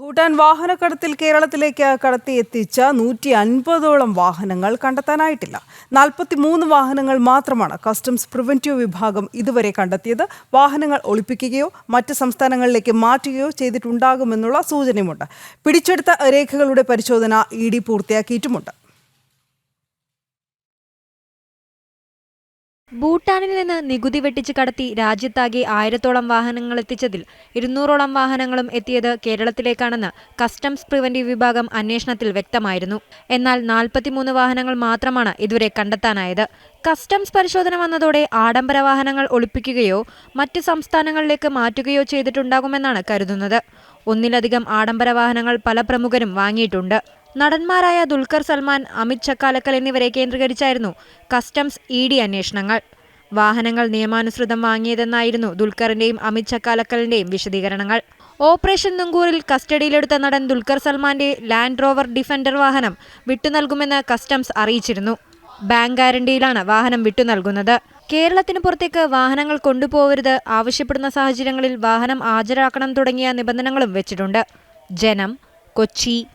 ഭൂട്ടാൻ വാഹനക്കടത്തിൽ കേരളത്തിലേക്ക് കടത്തി എത്തിച്ച നൂറ്റി അൻപതോളം വാഹനങ്ങൾ കണ്ടെത്താനായിട്ടില്ല. നാൽപ്പത്തി മൂന്ന് വാഹനങ്ങൾ മാത്രമാണ് കസ്റ്റംസ് പ്രിവന്റീവ് വിഭാഗം ഇതുവരെ കണ്ടെത്തിയത്. വാഹനങ്ങൾ ഒളിപ്പിക്കുകയോ മറ്റ് സംസ്ഥാനങ്ങളിലേക്ക് മാറ്റുകയോ ചെയ്തിട്ടുണ്ടാകുമെന്നുള്ള സൂചനയുമുണ്ട്. പിടിച്ചെടുത്ത രേഖകളുടെ പരിശോധന ഇ ഡി പൂർത്തിയാക്കിയിട്ടുമുണ്ട്. ഭൂട്ടാനിൽ നിന്ന് നികുതി വെട്ടിച്ച് കടത്തി രാജ്യത്താകെ ആയിരത്തോളം വാഹനങ്ങൾ എത്തിച്ചതിൽ ഇരുന്നൂറോളം വാഹനങ്ങളും എത്തിയത് കേരളത്തിലേക്കാണെന്ന് കസ്റ്റംസ് പ്രിവന്റീവ് വിഭാഗം അന്വേഷണത്തിൽ വ്യക്തമായിരുന്നു. എന്നാൽ നാൽപ്പത്തിമൂന്ന് വാഹനങ്ങൾ മാത്രമാണ് ഇതുവരെ കണ്ടെത്താനായത്. കസ്റ്റംസ് പരിശോധന വന്നതോടെ ആഡംബര വാഹനങ്ങൾ ഒളിപ്പിക്കുകയോ മറ്റ് സംസ്ഥാനങ്ങളിലേക്ക് മാറ്റുകയോ ചെയ്തിട്ടുണ്ടാകുമെന്നാണ് കരുതുന്നത്. ഒന്നിലധികം ആഡംബര വാഹനങ്ങൾ പല പ്രമുഖരും വാങ്ങിയിട്ടുണ്ട്. നടന്മാരായ ദുൽഖർ സൽമാൻ അമിത് ചക്കാലക്കൽ എന്നിവരെ കേന്ദ്രീകരിച്ചായിരുന്നു കസ്റ്റംസ് ഇ ഡി അന്വേഷണങ്ങൾ. വാഹനങ്ങൾ നിയമാനുസൃതം വാങ്ങിയതെന്നായിരുന്നു ദുൽഖറിന്റെയും അമിത് ചക്കാലക്കലിന്റെയും വിശദീകരണങ്ങൾ. ഓപ്പറേഷൻ നുങ്കൂറിൽ കസ്റ്റഡിയിലെടുത്ത നടൻ ദുൽഖർ സൽമാന്റെ ലാൻഡ് റോവർ ഡിഫൻഡർ വാഹനം വിട്ടുനൽകുമെന്ന് കസ്റ്റംസ് അറിയിച്ചിരുന്നു. ബാങ്ക് ഗ്യാരണ്ടിയിലാണ് വാഹനം വിട്ടുനൽകുന്നത്. കേരളത്തിന് പുറത്തേക്ക് വാഹനങ്ങൾ കൊണ്ടുപോകരുത് ആവശ്യപ്പെടുന്ന സാഹചര്യങ്ങളിൽ വാഹനം ഹാജരാക്കണം തുടങ്ങിയ നിബന്ധനകളും വെച്ചിട്ടുണ്ട്. ജനം കൊച്ചി.